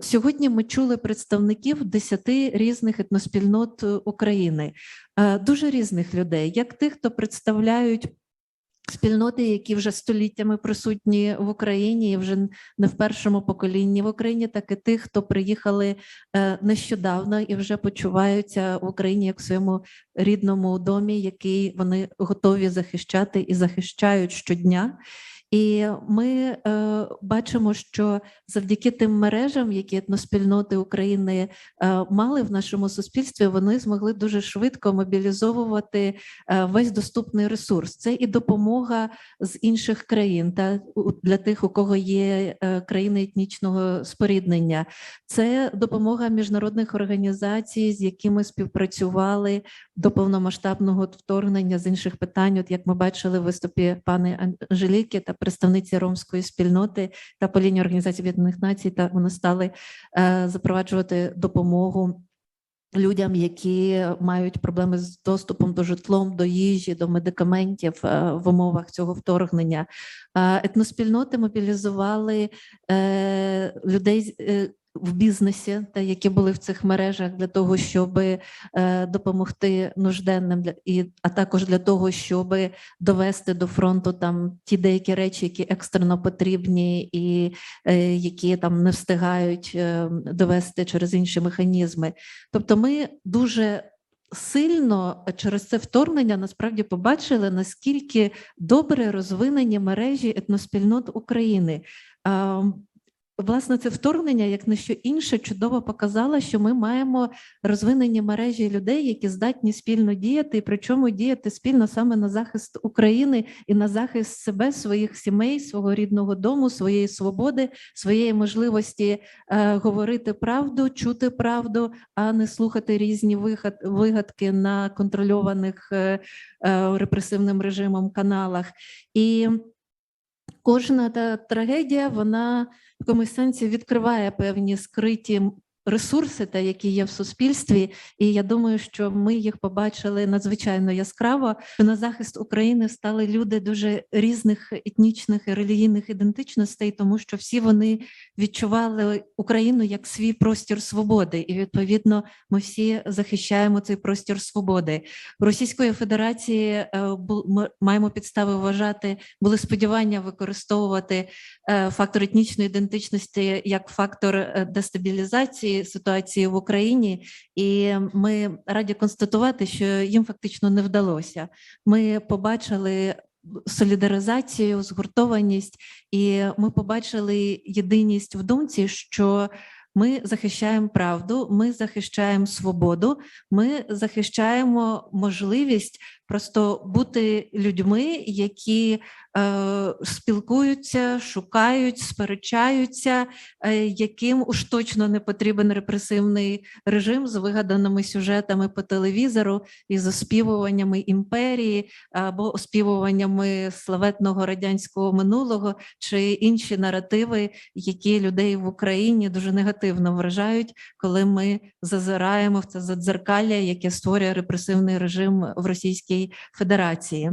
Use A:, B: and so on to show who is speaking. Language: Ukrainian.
A: Сьогодні ми чули представників десяти різних етноспільнот е, України, е, дуже різних людей, як тих, хто представляють. Спільноти, які вже століттями присутні в Україні, і вже не в першому поколінні в Україні, так і тих, хто приїхали е, нещодавно і вже почуваються в Україні як в своєму рідному домі, який вони готові захищати і захищають щодня. І ми е, бачимо, що завдяки тим мережам, які етноспільноти України е, мали в нашому суспільстві, вони змогли дуже швидко мобілізовувати е, весь доступний ресурс. Це і допомога з інших країн, та для тих, у кого є е, країни етнічного споріднення. Це допомога міжнародних організацій, з якими співпрацювали до повномасштабного вторгнення з інших питань. От як ми бачили в виступі пани Анжеліки та представниці ромської спільноти та по лінії Організації Об'єднаних Націй, та вони стали е, запроваджувати допомогу. Людям, які мають проблеми з доступом до житлом, до їжі, до медикаментів е, в умовах цього вторгнення, Е, етноспільноти мобілізували людей в бізнесі, та які були в цих мережах для того, щоб е, допомогти нужденним і а також для того, щоб довести до фронту там ті деякі речі, які екстрено потрібні, і е, які там не встигають е, довести через інші механізми. Тобто, ми дуже сильно через це вторгнення насправді побачили, наскільки добре розвинені мережі етноспільнот України. Власне, це вторгнення, як на що інше, чудово показало, що ми маємо розвинені мережі людей, які здатні спільно діяти, і причому діяти спільно саме на захист України і на захист себе, своїх сімей, свого рідного дому, своєї свободи, своєї можливості е, говорити правду, чути правду, а не слухати різні вигад, вигадки на контрольованих е, е, репресивним режимом каналах. І кожна та трагедія, вона в якомусь сенсі відкриває певні скриті ресурси, та які є в суспільстві. І я думаю, що ми їх побачили надзвичайно яскраво. На захист України стали люди дуже різних етнічних і релігійних ідентичностей, тому що всі вони відчували Україну як свій простір свободи, і відповідно ми всі захищаємо цей простір свободи. Російської Федерації е, ми маємо підстави вважати, були сподівання використовувати е, фактор етнічної ідентичності як фактор е, ситуації в Україні, і ми раді констатувати, що їм фактично не вдалося. Ми побачили солідаризацію, згуртованість, і ми побачили єдиність в думці, що ми захищаємо правду, ми захищаємо свободу, ми захищаємо можливість просто бути людьми, які е, спілкуються, шукають, сперечаються, е, яким уж точно не потрібен репресивний режим з вигаданими сюжетами по телевізору і з оспівуваннями імперії або оспівуваннями славетного радянського минулого чи інші наративи, які людей в Україні дуже негативно вражають, коли ми зазираємо в це задзеркалля, яке створює репресивний режим в Російській Федерації.